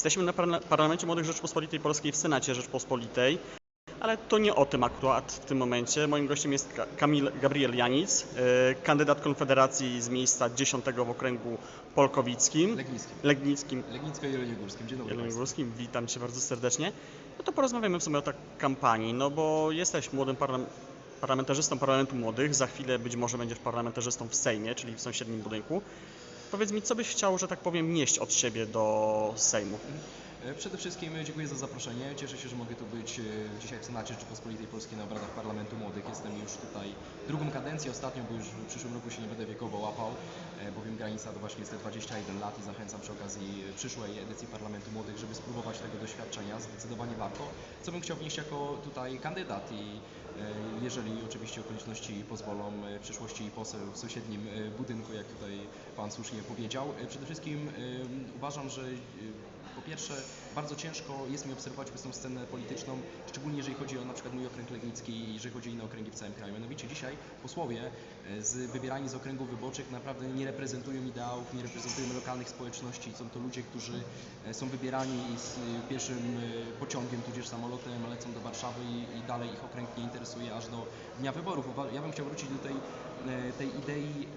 Jesteśmy na parla- Parlamencie Młodych Rzeczpospolitej Polskiej w Senacie Rzeczpospolitej, ale to nie o tym akurat w tym momencie. Moim gościem jest Ka- Kamil Gabriel Janic, e, kandydat Konfederacji z miejsca 10 w okręgu polkowickim, Legnickim. legnickim, Legnicko-Jeleniogórskim. Dzień dobry jeleniogórskim. Witam Cię bardzo serdecznie. No to porozmawiamy w sumie o tak kampanii, no bo jesteś młodym parlam- parlamentarzystą Parlamentu Młodych, za chwilę być może będziesz parlamentarzystą w Sejmie, czyli w sąsiednim budynku. Powiedz mi, co byś chciał, że tak powiem, nieść od siebie do Sejmu? E, Przede wszystkim e, dziękuję za zaproszenie. Cieszę się, że mogę tu być e, dzisiaj w Senacie Rzeczypospolitej Polskiej na obradach Parlamentu Młodych. Jestem już tutaj drugą kadencję, ostatnią, bo już w przyszłym roku się nie będę wiekowo łapał, bowiem granica to właśnie jest te 21 lat i zachęcam przy okazji przyszłej edycji Parlamentu Młodych, żeby spróbować tego doświadczenia. Zdecydowanie warto. Co bym chciał wnieść jako tutaj kandydat i jeżeli oczywiście okoliczności pozwolą, e, w przyszłości poseł w sąsiednim e, budynku, jak tutaj Pan słusznie powiedział. E, Przede wszystkim e, uważam, że e, po pierwsze, bardzo ciężko jest mi obserwować obecną scenę polityczną, szczególnie jeżeli chodzi o na przykład mój okręg legnicki i jeżeli chodzi o inne okręgi w całym kraju. Mianowicie dzisiaj posłowie e, z wybierani z okręgów wyborczych naprawdę nie reprezentują ideałów, nie reprezentują lokalnych społeczności. Są to ludzie, którzy e, są wybierani z e, pierwszym pociągiem, tudzież samolotem lecą do Warszawy i, dalej ich okręg nie interesuje aż do dnia wyborów. Ja bym chciał wrócić do tej, tej idei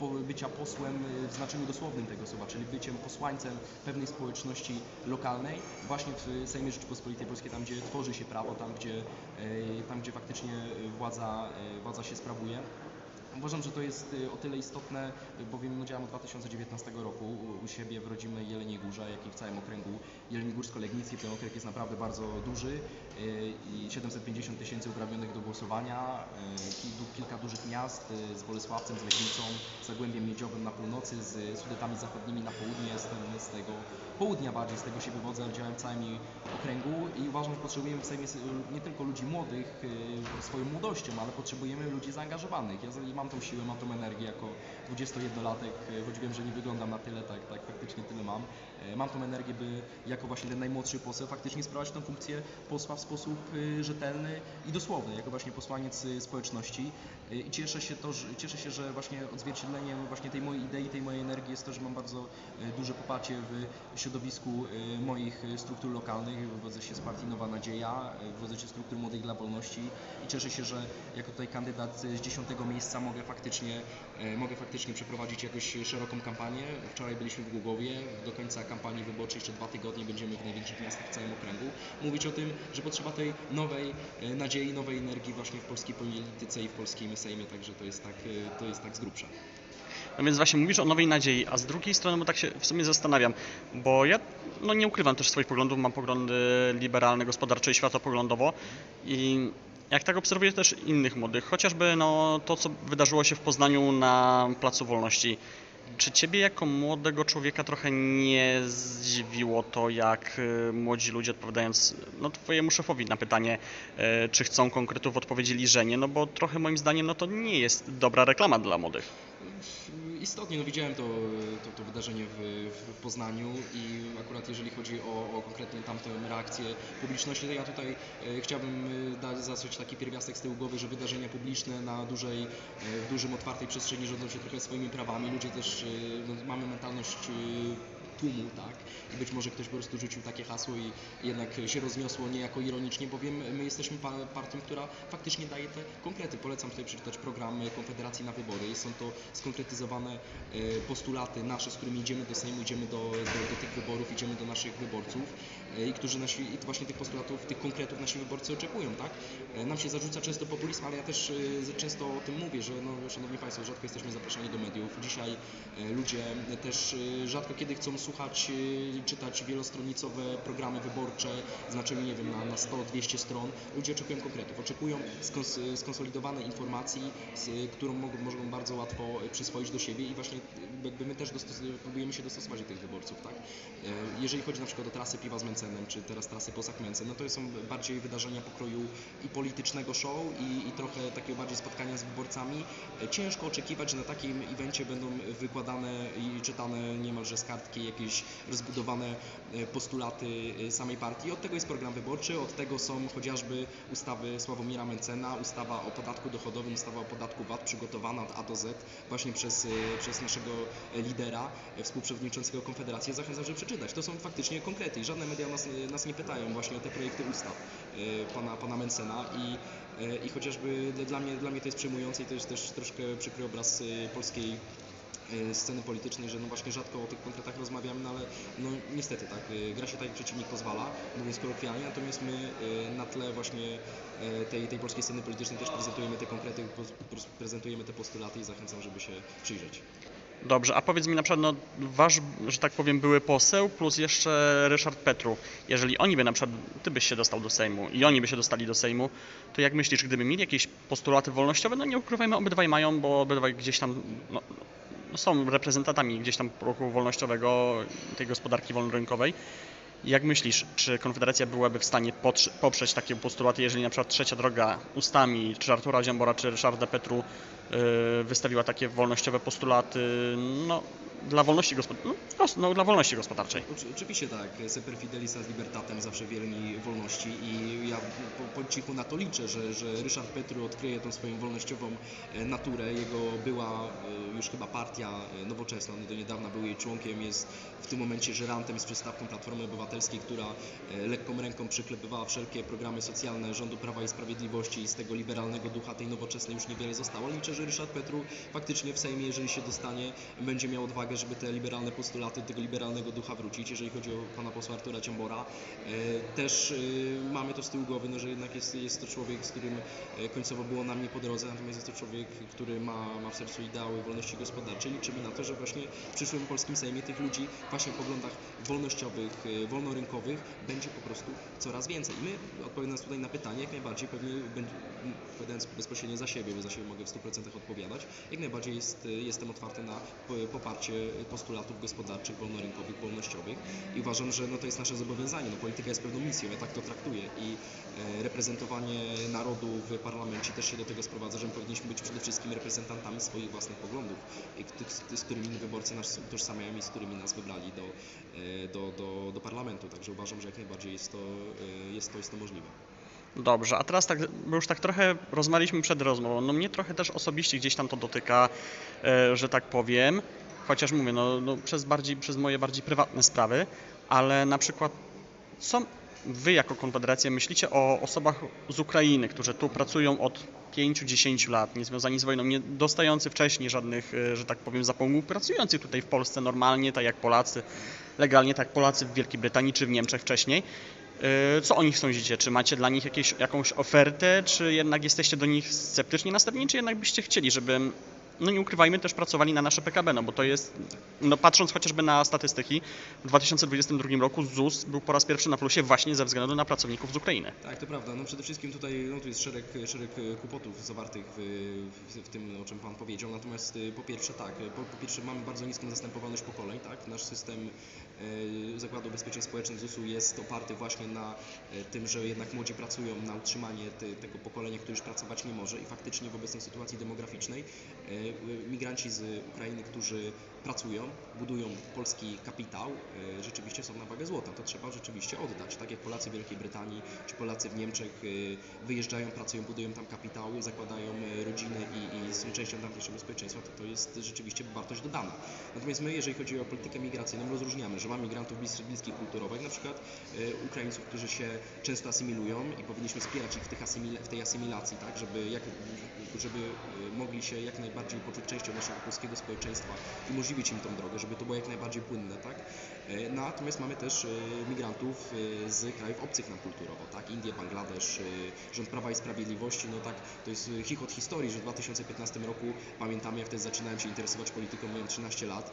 e, bycia posłem e, w znaczeniu dosłownym tego słowa, czyli byciem posłańcem pewnej społeczności lokalnej, właśnie w Sejmie Rzeczypospolitej Polskiej, tam gdzie tworzy się prawo, tam gdzie, e, tam, gdzie faktycznie e, władza, e, władza się sprawuje. Uważam, że to jest y, o tyle istotne, y, bowiem no, działam od 2019 roku u- siebie w rodzimej Jeleniej Górze, jak i w całym okręgu Jeleni-Górsko-Legnicki. Ten okręg jest naprawdę bardzo duży y, i 750 tysięcy uprawnionych do głosowania, kilka dużych miast z Bolesławcem, z Legnicą, z Zagłębiem Miedziowym na północy, z Sudetami Zachodnimi na południe. Jestem z tego południa bardziej, z tego się wywodzę, w całym okręgu i uważam, że potrzebujemy w Sejmie nie tylko ludzi młodych swoją młodością, ale potrzebujemy ludzi zaangażowanych. Ja za- mam tą siłę, mam tą energię jako 21-latek, y, choć wiem, że nie wyglądam na tyle, tak, tak faktycznie tyle mam. Y, Mam tą energię, by jako właśnie ten najmłodszy poseł faktycznie sprawować tę funkcję posła w sposób y, rzetelny i dosłowny, jako właśnie posłaniec y, społeczności. I cieszę się, to, że, cieszę się, że właśnie odzwierciedleniem właśnie tej mojej idei, tej mojej energii jest to, że mam bardzo duże poparcie w środowisku moich struktur lokalnych. Wywodzę się z partii Nowa Nadzieja, wywodzę się z struktur Młodych dla Wolności i cieszę się, że jako tutaj kandydat z dziesiątego miejsca mogę faktycznie, mogę faktycznie przeprowadzić jakąś szeroką kampanię. Wczoraj byliśmy w Głogowie, do końca kampanii wyborczej jeszcze dwa tygodnie będziemy w największych miastach w całym okręgu. Mówić o tym, że potrzeba tej nowej y, nadziei, nowej energii właśnie w polskiej polityce i w polskim Sejmie, także to jest tak, y, to jest tak z grubsza. No więc właśnie mówisz o nowej nadziei, a z drugiej strony, bo tak się w sumie zastanawiam, bo ja no nie ukrywam też swoich poglądów, mam poglądy liberalne, gospodarcze i światopoglądowo i jak tak obserwuję też innych młodych, chociażby no, to, co wydarzyło się w Poznaniu na Placu Wolności. Czy ciebie jako młodego człowieka trochę nie zdziwiło to, jak y, młodzi ludzie odpowiadając no, twojemu szefowi na pytanie, y, czy chcą konkretów, odpowiedzieli, że nie, no bo trochę moim zdaniem no, to nie jest dobra reklama dla młodych. Istotnie, no widziałem to, to, to wydarzenie w, w Poznaniu i akurat jeżeli chodzi o, o konkretnie tamtą reakcję publiczności, to ja tutaj e, chciałbym e, dać zasłać taki pierwiastek z tyłu głowy, że wydarzenia publiczne na dużej, e, w dużym otwartej przestrzeni rządzą się trochę swoimi prawami. Ludzie też no, mamy mentalność tłumu, tak? I być może ktoś po prostu rzucił takie hasło i jednak się rozniosło niejako ironicznie, bowiem my jesteśmy pa- partią, która faktycznie daje te konkrety. Polecam tutaj przeczytać program Konfederacji na wybory. Są to skonkretyzowane e, postulaty nasze, z którymi idziemy do Sejmu, idziemy do, do, do tych wyborów, idziemy do naszych wyborców i którzy nasi, i właśnie tych postulatów, tych konkretów nasi wyborcy oczekują, tak? E, Nam się zarzuca często populizm, ale ja też e, często o tym mówię, że no, szanowni Państwo, rzadko jesteśmy zapraszani do mediów. Dzisiaj e, ludzie też rzadko kiedy chcą słuchać, czytać wielostronicowe programy wyborcze, znaczeniu, nie wiem, na, na 100-200 stron. Ludzie oczekują konkretów, oczekują skons- skonsolidowanej informacji, z, którą mogą, mogą bardzo łatwo przyswoić do siebie i właśnie jakby my też próbujemy się dostosować do tych wyborców, tak? Jeżeli chodzi na przykład o trasę piwa z Czy teraz trasy Posak Mencen, no to są bardziej wydarzenia pokroju i politycznego show i, i trochę takiego bardziej spotkania z wyborcami. Ciężko oczekiwać, że na takim evencie będą wykładane i czytane niemalże z kartki jakieś rozbudowane e, postulaty e, samej partii. Od tego jest program wyborczy, od tego są chociażby ustawy Sławomira Mencena, ustawa o podatku dochodowym, ustawa o podatku VAT przygotowana od A do Z właśnie przez, e, przez naszego lidera, współprzewodniczącego Konfederacji. Zachęcam, żeby przeczytać. To są faktycznie konkrety i żadne media nas, nas nie pytają właśnie o te projekty ustaw e, pana, pana Mencena i, e, i chociażby dla mnie, dla mnie to jest przejmujące i to jest też troszkę przykry obraz e, polskiej e, sceny politycznej, że no właśnie rzadko o tych konkretach rozmawiamy, no ale no niestety tak, e, gra się tak jak przeciwnik pozwala, mówiąc kolokwialnie, natomiast my e, na tle właśnie e, tej, tej polskiej sceny politycznej też prezentujemy te konkrety, prezentujemy te postulaty i zachęcam, żeby się przyjrzeć. Dobrze, a powiedz mi na przykład, no, wasz, że tak powiem, były poseł plus jeszcze Ryszard Petru. Jeżeli oni by na przykład, ty byś się dostał do Sejmu i oni by się dostali do Sejmu, to jak myślisz, gdyby mieli jakieś postulaty wolnościowe, no nie ukrywajmy, obydwaj mają, bo obydwaj gdzieś tam no, no, są reprezentantami gdzieś tam ruchu wolnościowego, tej gospodarki wolnorynkowej. Jak myślisz, czy Konfederacja byłaby w stanie poprzeć takie postulaty, jeżeli na przykład trzecia droga ustami, czy Artura Ziambora, czy Ryszarda Petru yy, wystawiła takie wolnościowe postulaty, no, dla wolności, gospod- no, no, dla wolności gospodarczej? Oczy- Oczywiście tak, Semper Fidelis z Libertatem zawsze wierni wolności i ja po, po cichu na to liczę, że, że Ryszard Petru odkryje tą swoją wolnościową e, naturę. Jego była e, już chyba partia e, nowoczesna, do niedawna był jej członkiem, jest w tym momencie żerantem z przystawką Platformy Obywatelskiej, która lekką ręką przyklepywała wszelkie programy socjalne rządu Prawa i Sprawiedliwości i z tego liberalnego ducha tej nowoczesnej już niewiele zostało. Liczę, że Ryszard Petru faktycznie w Sejmie, jeżeli się dostanie, będzie miał odwagę, żeby te liberalne postulaty, tego liberalnego ducha wrócić. Jeżeli chodzi o pana posła Artura Ciambora, e, też e, mamy to z tyłu głowy, no, że jednak jest, jest to człowiek, z którym e, końcowo było nam nie po drodze, natomiast jest to człowiek, który ma, ma w sercu ideały wolności gospodarczej. Liczymy na to, że właśnie w przyszłym polskim Sejmie tych ludzi właśnie o poglądach wolnościowych, wolnorynkowych będzie po prostu coraz więcej. I my, odpowiadając tutaj na pytanie, jak najbardziej pewnie, odpowiadając bezpośrednio za siebie, bo za siebie mogę w 100% odpowiadać, jak najbardziej jest, jestem otwarty na po- poparcie postulatów gospodarczych, wolnorynkowych, wolnościowych i uważam, że no, to jest nasze zobowiązanie. No, polityka jest pewną misją, ja tak to traktuję i e, reprezentowanie narodu w parlamencie też się do tego sprowadza, że my powinniśmy być przede wszystkim reprezentantami swoich własnych poglądów, z, którymi wyborcy nas utożsamiają i z którymi nas wybrali do, e, do, do, do parlamentu. Także uważam, że jak najbardziej jest to, e, jest to, jest to możliwe. Dobrze, a teraz tak, bo już tak trochę rozmawialiśmy przed rozmową, no mnie trochę też osobiście gdzieś tam to dotyka, że tak powiem, chociaż mówię, no, no przez, bardziej, przez moje bardziej prywatne sprawy, ale na przykład co wy jako Konfederacja myślicie o osobach z Ukrainy, którzy tu pracują od 5-10 lat, niezwiązani z wojną, nie dostający wcześniej żadnych, e, że tak powiem, zapomóg, pracujących tutaj w Polsce normalnie, tak jak Polacy, legalnie, tak jak Polacy w Wielkiej Brytanii czy w Niemczech wcześniej. E, Co o nich sądzicie? Czy macie dla nich jakieś, jakąś ofertę, czy jednak jesteście do nich sceptycznie nastawieni, czy jednak byście chcieli, żeby, no nie ukrywajmy, też pracowali na nasze PKB, no bo to jest, no patrząc chociażby na statystyki, w 2022 roku ZUS był po raz pierwszy na plusie właśnie ze względu na pracowników z Ukrainy. Tak, to prawda. No przede wszystkim tutaj no, tu jest szereg, szereg e, kłopotów zawartych w, w, w tym, o czym Pan powiedział. Natomiast e, po pierwsze tak, e, po, po pierwsze mamy bardzo niską zastępowalność pokoleń, tak? Nasz system Zakładu Ubezpieczeń Społecznych ZUS-u jest oparty właśnie na tym, że jednak młodzi pracują na utrzymanie te, tego pokolenia, które już pracować nie może i faktycznie w obecnej sytuacji demograficznej migranci z Ukrainy, którzy pracują, budują polski kapitał, e, rzeczywiście są na wagę złota. To trzeba rzeczywiście oddać. Tak jak Polacy w Wielkiej Brytanii czy Polacy w Niemczech e, wyjeżdżają, pracują, budują tam kapitały, zakładają e, rodziny i, i są częścią tamtejszego społeczeństwa, to to jest rzeczywiście wartość dodana. Natomiast my, jeżeli chodzi o politykę migracyjną, rozróżniamy, że mamy migrantów blis- bliskich kulturowo, jak na przykład Ukraińców, którzy się często asymilują i powinniśmy wspierać ich w, tych asymil- w tej asymilacji, tak, żeby, jak, żeby mogli się jak najbardziej poczuć częścią naszego polskiego społeczeństwa i umożliwić im tą drogę, żeby to było jak najbardziej płynne, tak? E, Natomiast mamy też e, migrantów e, z krajów obcych nam kulturowo, tak? Indie, Bangladesz, rząd Prawa i Sprawiedliwości, no tak, to jest chichot historii, że w 2015 roku pamiętamy, jak wtedy zaczynałem się interesować polityką, miałem 13 lat,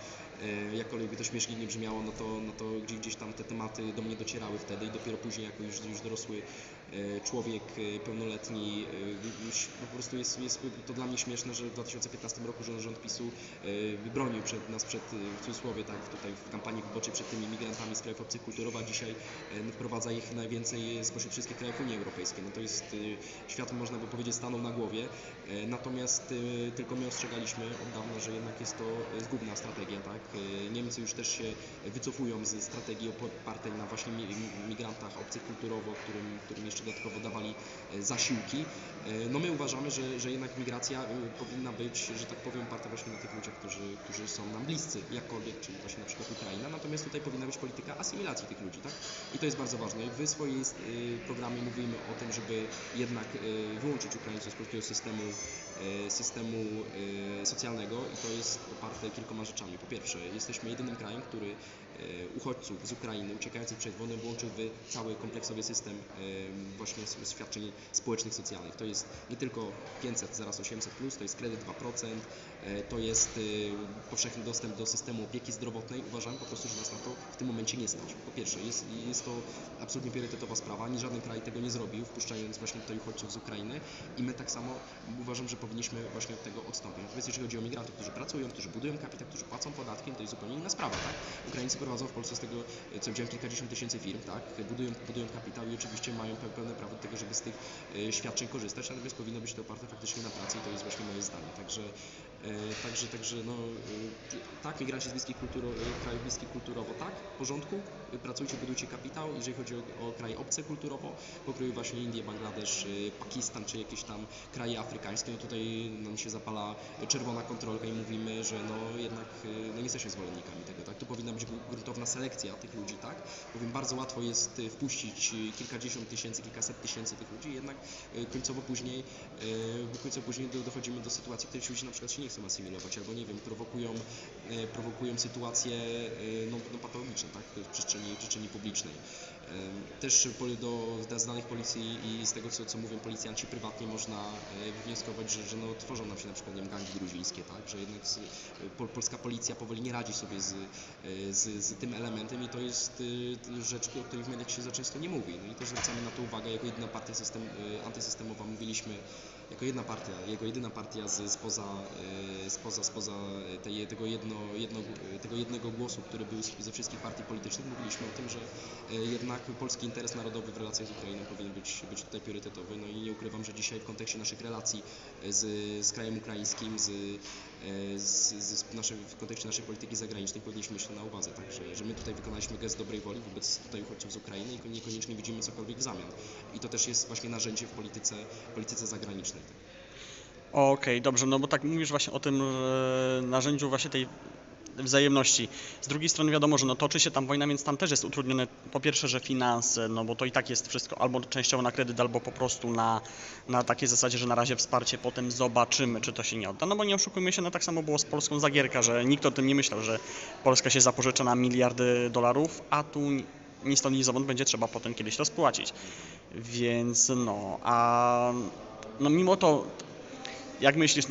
jakkolwiek by to śmiesznie nie brzmiało, no to, no to gdzieś, gdzieś tam te tematy do mnie docierały wtedy i dopiero później, jako już, już dorosły człowiek e, pełnoletni, e, po prostu jest, jest to dla mnie śmieszne, że w 2015 roku rząd, rząd PiSu e, wybronił przed nas przed, e, w cudzysłowie, tak, tutaj w kampanii wyborczej przed tymi migrantami z krajów obcych kulturowo, a dzisiaj e, wprowadza ich najwięcej spośród wszystkich krajów Unii Europejskiej. No to jest, e, świat można by powiedzieć stanął na głowie, e, natomiast e, tylko my ostrzegaliśmy od dawna, że jednak jest to e, zgubna strategia, tak. E, Niemcy już też się wycofują ze strategii opartej na właśnie mi- migrantach obcych kulturowo, którym, którym jeszcze dodatkowo dawali e, zasiłki. E, No my uważamy, że, że jednak migracja e, powinna być, że tak powiem, oparta właśnie na tych ludziach, którzy, którzy są nam bliscy, jakkolwiek, czyli właśnie na przykład Ukraina, natomiast tutaj powinna być polityka asymilacji tych ludzi, tak? I to jest bardzo ważne. W swojej programie mówimy o tym, żeby jednak wyłączyć Ukraińców z polskiego systemu, systemu socjalnego i to jest oparte kilkoma rzeczami. Po pierwsze, jesteśmy jedynym krajem, który uchodźców z Ukrainy uciekających przed wojną włączył w cały kompleksowy system e, właśnie świadczeń społecznych, socjalnych. To jest nie tylko 500, zaraz 800, plus, to jest kredyt 2%, e, to jest e, powszechny dostęp do systemu opieki zdrowotnej. Uważam po prostu, że nas na to w tym momencie nie stać. Po pierwsze, jest, jest to absolutnie priorytetowa sprawa, ani żaden kraj tego nie zrobił, wpuszczając właśnie tutaj uchodźców z Ukrainy i my tak samo uważam, że powinniśmy właśnie od tego odstąpić. Natomiast jeżeli chodzi o migrantów, którzy pracują, którzy budują kapitał, którzy płacą podatki, to jest zupełnie inna sprawa, tak? Ukraińcy prowadzą w Polsce z tego, co widziałem, kilkadziesiąt tysięcy firm, tak? Budują, budują kapitał i oczywiście mają pe- pełne prawo do tego, żeby z tych e, świadczeń korzystać, natomiast powinno być to oparte faktycznie na pracy i to jest właśnie moje zdanie. Także, e, także, także no, e, tak, migranci z bliskich e, krajów bliskich kulturowo, tak, w porządku, e, pracujcie, budujcie kapitał. Jeżeli chodzi o, o kraje obce kulturowo, pokroju właśnie Indie, Bangladesz, e, Pakistan czy jakieś tam kraje afrykańskie, no tutaj nam się zapala czerwona kontrolka i mówimy, że no jednak e, no nie jesteśmy zwolennikami tego, tak? Tu powinna być gruntowna selekcja tych ludzi, tak? Bowiem bardzo łatwo jest e, wpuścić e, kilkadziesiąt tysięcy, kilkaset tysięcy tych ludzi, jednak e, końcowo później, e, końcowo później do, dochodzimy do sytuacji, w której ci ludzie na przykład się nie chcą asymilować, albo nie wiem, prowokują, e, prowokują sytuacje e, no, no, patologiczne, tak? W przestrzeni, w przestrzeni publicznej. E, Też do, do znanych policji i z tego, co, co mówią policjanci prywatnie, można e, wnioskować, że, że no, tworzą nam się na przykład gangi gruzińskie, tak? że jednak z, pol, polska policja powoli nie radzi sobie z, e, z, z tym elementem i to jest e, rzecz, o której w mediach się za często nie mówi. No i też zwracamy na to uwagę, jako jedyna partia system, e, antysystemowa mówiliśmy, jako jedna partia, jego jedyna partia z, spoza, e, spoza, spoza tej, tego, jedno, jedno, tego jednego głosu, który był ze wszystkich partii politycznych, mówiliśmy o tym, że e, jednak polski interes narodowy w relacjach z Ukrainą powinien być, być tutaj priorytetowy. No i nie ukrywam, że dzisiaj w kontekście naszych relacji z, z krajem ukraińskim, z, z, z naszej, w kontekście naszej polityki zagranicznej powinniśmy mieć to na uwadze. Także, że my tutaj wykonaliśmy gest dobrej woli wobec tutaj uchodźców z Ukrainy i niekoniecznie widzimy cokolwiek w zamian. I to też jest właśnie narzędzie w polityce, polityce zagranicznej. Okej, dobrze, no bo tak mówisz właśnie o tym e, narzędziu właśnie tej wzajemności. Z drugiej strony wiadomo, że no toczy się tam wojna, więc tam też jest utrudnione po pierwsze, że finanse, no bo to i tak jest wszystko albo częściowo na kredyt, albo po prostu na, na takiej zasadzie, że na razie wsparcie, potem zobaczymy, czy to się nie odda. No bo nie oszukujmy się, no tak samo było z Polską Zagierka, że nikt o tym nie myślał, że Polska się zapożycza na miliardy dolarów, a tu ni stąd, ni zowąd będzie trzeba potem kiedyś to spłacić. Więc no, a no mimo to jak myślisz,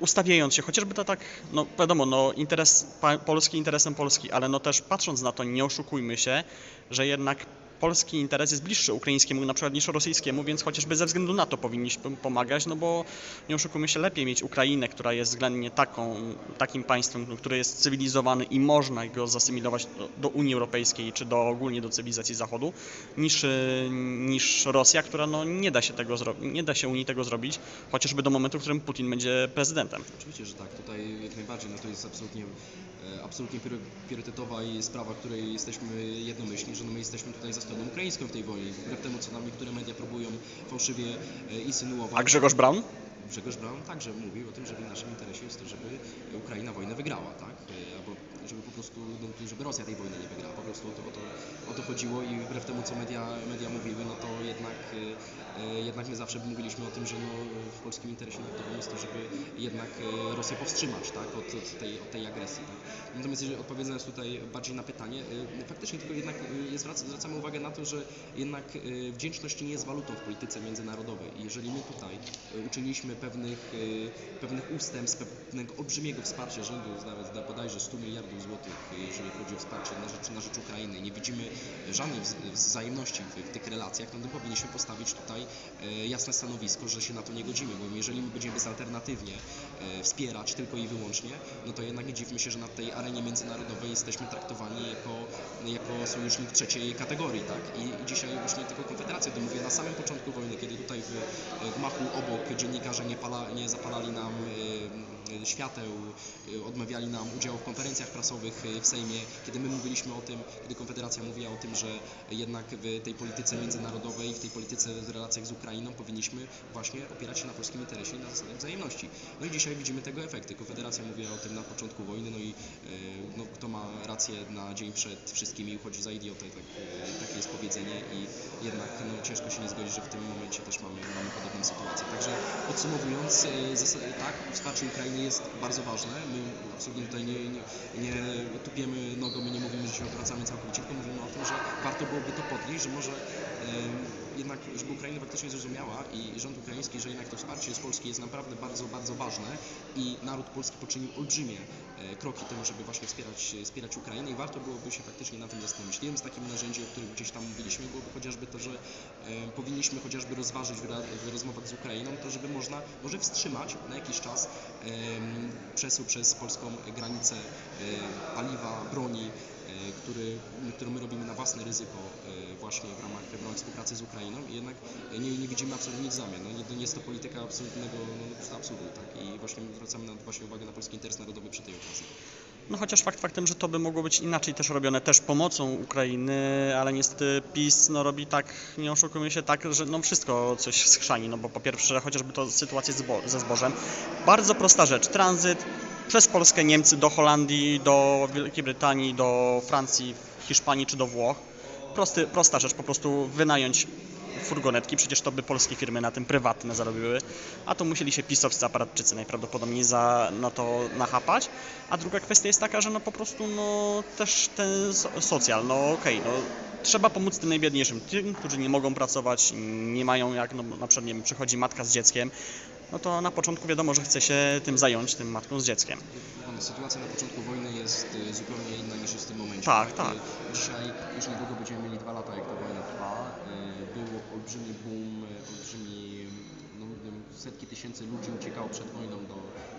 ustawiając się, chociażby to tak, no wiadomo, no interes Polski interesem Polski, ale no też patrząc na to, nie oszukujmy się, że jednak polski interes jest bliższy ukraińskiemu na przykład niż rosyjskiemu, więc chociażby ze względu na to powinniśmy pomagać, no bo nie oszukujmy się, lepiej mieć Ukrainę, która jest względnie taką, takim państwem, które jest cywilizowany i można go zasymilować do, do Unii Europejskiej czy do ogólnie do cywilizacji Zachodu, niż, niż Rosja, która no nie da się tego zrobić, nie da się Unii tego zrobić, chociażby do momentu, w którym Putin będzie prezydentem. Oczywiście, że tak. Tutaj jak najbardziej, no to jest absolutnie, absolutnie prior- priorytetowa i sprawa, której jesteśmy jednomyślni, że no my jesteśmy tutaj za stroną ukraińską w tej wojnie. Wbrew temu, co nam niektóre media próbują fałszywie e, insynuować. A Grzegorz Braun? Grzegorz Braun także mówił o tym, że w naszym interesie jest to, żeby Ukraina wojnę wygrała, tak? E, Albo żeby po prostu, no, żeby Rosja tej wojny nie wygrała. Po prostu o to, o to, o to chodziło i wbrew temu, co media, media mówiły, no to jednak, e, e, jednak my zawsze mówiliśmy o tym, że no, w polskim interesie narodowym jest to, żeby jednak e, Rosję powstrzymać, tak? Od, od, tej, od tej agresji, tak? Natomiast jeżeli odpowiadając tutaj bardziej na pytanie, e, faktycznie tylko jednak zwrac- zwracamy uwagę na to, że jednak wdzięczność nie jest walutą w polityce międzynarodowej i jeżeli my tutaj uczyniliśmy pewnych, pewnych ustępstw, pewnego olbrzymiego wsparcia rządu, nawet da- bodajże 100 miliardów złotych, jeżeli chodzi o wsparcie na rzecz, na rzecz Ukrainy. Nie widzimy żadnej wz- wzajemności w, w tych relacjach, no to powinniśmy postawić tutaj e, jasne stanowisko, że się na to nie godzimy, bo jeżeli my będziemy bezalternatywnie e, wspierać tylko i wyłącznie, no to jednak nie dziwmy się, że na tej arenie międzynarodowej jesteśmy traktowani jako, jako sojusznik trzeciej kategorii, tak? I, dzisiaj właśnie tylko Konfederacja, to mówię, na samym początku wojny, kiedy tutaj w gmachu obok dziennikarze nie, pala, nie zapalali nam e, świateł, odmawiali nam udziału w konferencjach prasowych e, w Sejmie, kiedy my mówiliśmy o tym, kiedy Konfederacja mówiła o tym, że jednak w tej polityce międzynarodowej, w tej polityce w relacjach z Ukrainą powinniśmy właśnie opierać się na polskim interesie i na zasadzie wzajemności. No i dzisiaj widzimy tego efekty. Konfederacja mówiła o tym na początku wojny, no i e, no, kto ma rację na dzień przed wszystkimi uchodzi za idiotę, tak, e, takie jest powiedzenie i jednak no, ciężko się nie zgodzić, że w tym momencie też mamy, mamy podobną sytuację. Także podsumowując, tak, wsparcie Ukrainy jest bardzo ważne. My absolutnie tutaj nie, nie, nie tupiemy nogą i nie mówimy, że się odwracamy całkowicie, tylko mówimy o tym, że warto byłoby to podnieść, że może jednak, żeby Ukraina faktycznie zrozumiała i rząd ukraiński, że jednak to wsparcie z Polski jest naprawdę bardzo, bardzo ważne i naród polski poczynił olbrzymie e, kroki temu, żeby właśnie wspierać, wspierać Ukrainę i warto byłoby się faktycznie na tym zastanowić. Jednym z takich narzędzi, o których gdzieś tam mówiliśmy, byłoby chociażby to, że e, powinniśmy chociażby rozważyć w, rozmowach z Ukrainą to, żeby można może wstrzymać na jakiś czas em, przesył przez polską granicę e, paliwa, broni, e, który, którą my robimy na własne ryzyko e, właśnie w ramach, w ramach współpracy z Ukrainą i jednak e, nie, nie widzimy absolutnie nic w zamian. No, nie, jest to polityka absolutnego no, absurdu, tak? I właśnie zwracamy na, właśnie uwagę na polski interes narodowy przy tej okazji. No chociaż fakt faktem, że to by mogło być inaczej też robione, też pomocą Ukrainy, ale niestety PiS no, robi tak, nie oszukujmy się, tak, że no wszystko coś schrzani, no bo po pierwsze chociażby to sytuację zbo ze zbożem. Bardzo prosta rzecz, tranzyt przez Polskę Niemcy do Holandii, do Wielkiej Brytanii, do Francji, Hiszpanii czy do Włoch. Prosty, prosta rzecz, po prostu wynająć furgonetki, przecież to by polskie firmy na tym prywatne zarobiły, a to musieli się pisowscy aparatczycy najprawdopodobniej za, na to nachapać. A druga kwestia jest taka, że no po prostu no też ten so- socjal, no okej, no trzeba pomóc tym najbiedniejszym, tym, którzy nie mogą pracować, nie mają jak, no na przykład nie wiem, przychodzi matka z dzieckiem, no to na początku wiadomo, że chce się tym zająć, tym matką z dzieckiem. Sytuacja na początku wojny jest y, zupełnie inna niż jest w tym momencie. Tak, tak. Y, Dzisiaj już niedługo będziemy mieli dwa lata, jak ta wojna trwa. Y, Był olbrzymi boom, olbrzymi, no, wiem, setki tysięcy ludzi uciekało przed wojną do,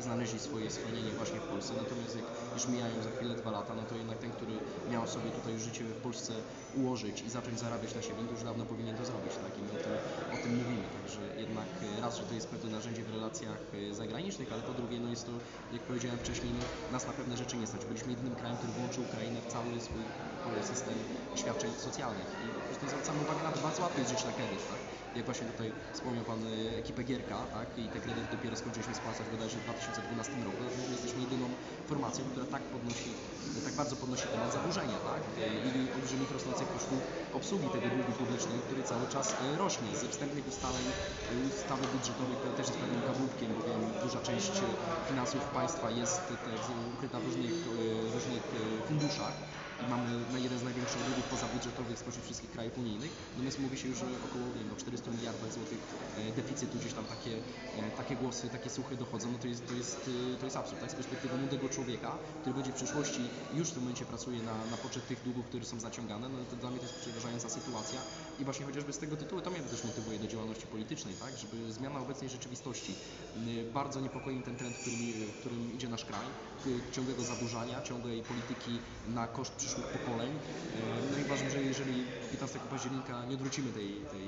znaleźli swoje schronienie właśnie w Polsce. Natomiast jak już mijają za chwilę dwa lata, no to jednak ten, który miał sobie tutaj życie w Polsce ułożyć i zacząć zarabiać na siebie, już dawno powinien to zrobić. Tak? I my o tym, o tym mówimy. Także jednak y, raz, że to jest pewne narzędzie w relacjach y, zagranicznych, ale po drugie, no jest to, jak powiedziałem wcześniej, no, nas na pewne rzeczy nie stać. Byliśmy jedynym krajem, który włączył Ukrainę w cały swój cały system świadczeń socjalnych. I zwracamy uwagę na to, bardzo łatwo jest żyć na kredyt. Tak? Jak właśnie tutaj wspomniał Pan y, ekipę Gierka, tak? i te kredyty dopiero skończyliśmy spłacać bodajże w 2012 roku, dlatego że jesteśmy jedyną formacją, która tak podnosi, tak bardzo podnosi temat zadłużenia, tak? Y, i olbrzymich rosnących kosztów obsługi tego długu publicznego, który cały czas y, rośnie. Ze wstępnych ustaleń ustawy budżetowej, która też jest pewnym kawałkiem, bowiem duża część finansów państwa jest ukryta w różnych, różnych funduszach mamy jeden z największych długów pozabudżetowych spośród wszystkich krajów unijnych. Natomiast mówi się już około nie wiem, o 400 miliardach złotych e, deficytu, gdzieś tam takie, e, takie głosy, takie słuchy dochodzą. No to jest, to jest, y, to jest absurd. Tak? Z perspektywy młodego człowieka, który będzie w przyszłości już w tym momencie pracuje na, na poczet tych długów, które są zaciągane, no to dla mnie to jest przerażająca sytuacja i właśnie chociażby z tego tytułu to mnie też motywuje do działalności politycznej, tak? żeby zmiana obecnej rzeczywistości. Bardzo niepokoi ten trend, w którym, w którym idzie nasz kraj, ciągłego zadłużania, ciągłej polityki na koszt przyszłych pokoleń. No i uważam, że jeżeli 15 października nie odwrócimy tej, tej,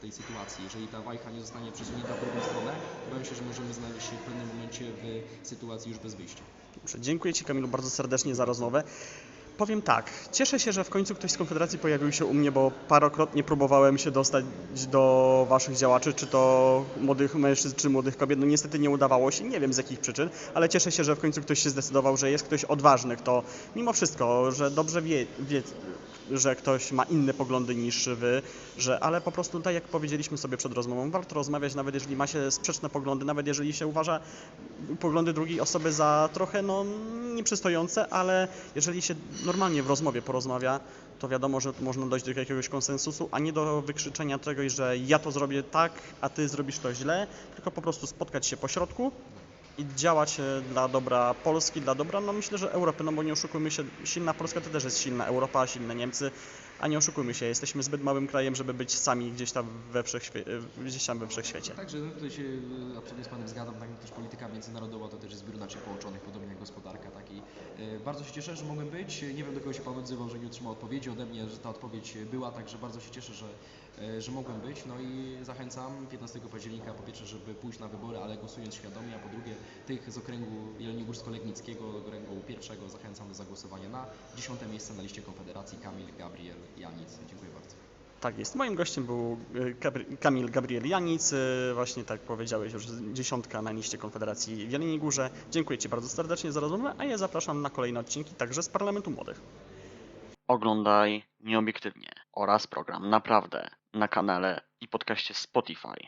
tej sytuacji, jeżeli ta wajcha nie zostanie przesunięta w drugą stronę, to się, że możemy znaleźć się w pewnym momencie w sytuacji już bez wyjścia. Dobrze, Dziękuję Ci Kamilu bardzo serdecznie za rozmowę. Powiem tak, cieszę się, że w końcu ktoś z Konfederacji pojawił się u mnie, bo parokrotnie próbowałem się dostać do Waszych działaczy, czy to młodych mężczyzn, czy młodych kobiet. No niestety nie udawało się, nie wiem z jakich przyczyn, ale cieszę się, że w końcu ktoś się zdecydował, że jest ktoś odważny, kto mimo wszystko, że dobrze wie, wie że ktoś ma inne poglądy niż Wy, że, ale po prostu tak jak powiedzieliśmy sobie przed rozmową, warto rozmawiać, nawet jeżeli ma się sprzeczne poglądy, nawet jeżeli się uważa poglądy drugiej osoby za trochę no, nieprzystojące, ale jeżeli się normalnie w rozmowie porozmawia, to wiadomo, że można dojść do jakiegoś konsensusu, a nie do wykrzyczenia tego, że ja to zrobię tak, a ty zrobisz to źle, tylko po prostu spotkać się po środku i działać e, dla dobra Polski, dla dobra, no myślę, że Europy, no bo nie oszukujmy się, silna Polska to też jest silna Europa, silne Niemcy, a nie oszukujmy się, jesteśmy zbyt małym krajem, żeby być sami gdzieś tam we wszechświe- e, gdzieś tam we wszechświecie. Także no, tutaj się y, absolutnie z Panem zgadzam, tak też polityka międzynarodowa to też jest zbiór naczyń połączonych, podobnie jak gospodarka. Tak? I, y, bardzo się cieszę, że mogłem być. Nie wiem do kogo się Pan odzywał, że nie otrzymał odpowiedzi ode mnie, że ta odpowiedź była, także bardzo się cieszę, że, że mogłem być. No i zachęcam 15 października po pierwsze, żeby pójść na wybory, ale głosując świadomie, a po drugie tych z okręgu Jeleniogórsko-Legnickiego, okręgu pierwszego zachęcam do zagłosowania na dziesiąte miejsce na liście Konfederacji Kamil Gabriel Janic. Dziękuję bardzo. Tak jest. Moim gościem był e, Kamil Gabriel Janic, e, właśnie tak powiedziałeś już, dziesiątka na liście Konfederacji w Jeleniej Górze. Dziękuję Ci bardzo serdecznie za rozmowę, a ja zapraszam na kolejne odcinki także z Parlamentu Młodych. Oglądaj nieobiektywnie oraz program Naprawdę na kanale i podcaście Spotify.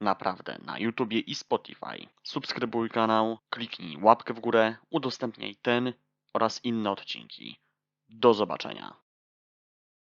Naprawdę na YouTubie i Spotify. Subskrybuj kanał, kliknij łapkę w górę, udostępniaj ten oraz inne odcinki. Do zobaczenia.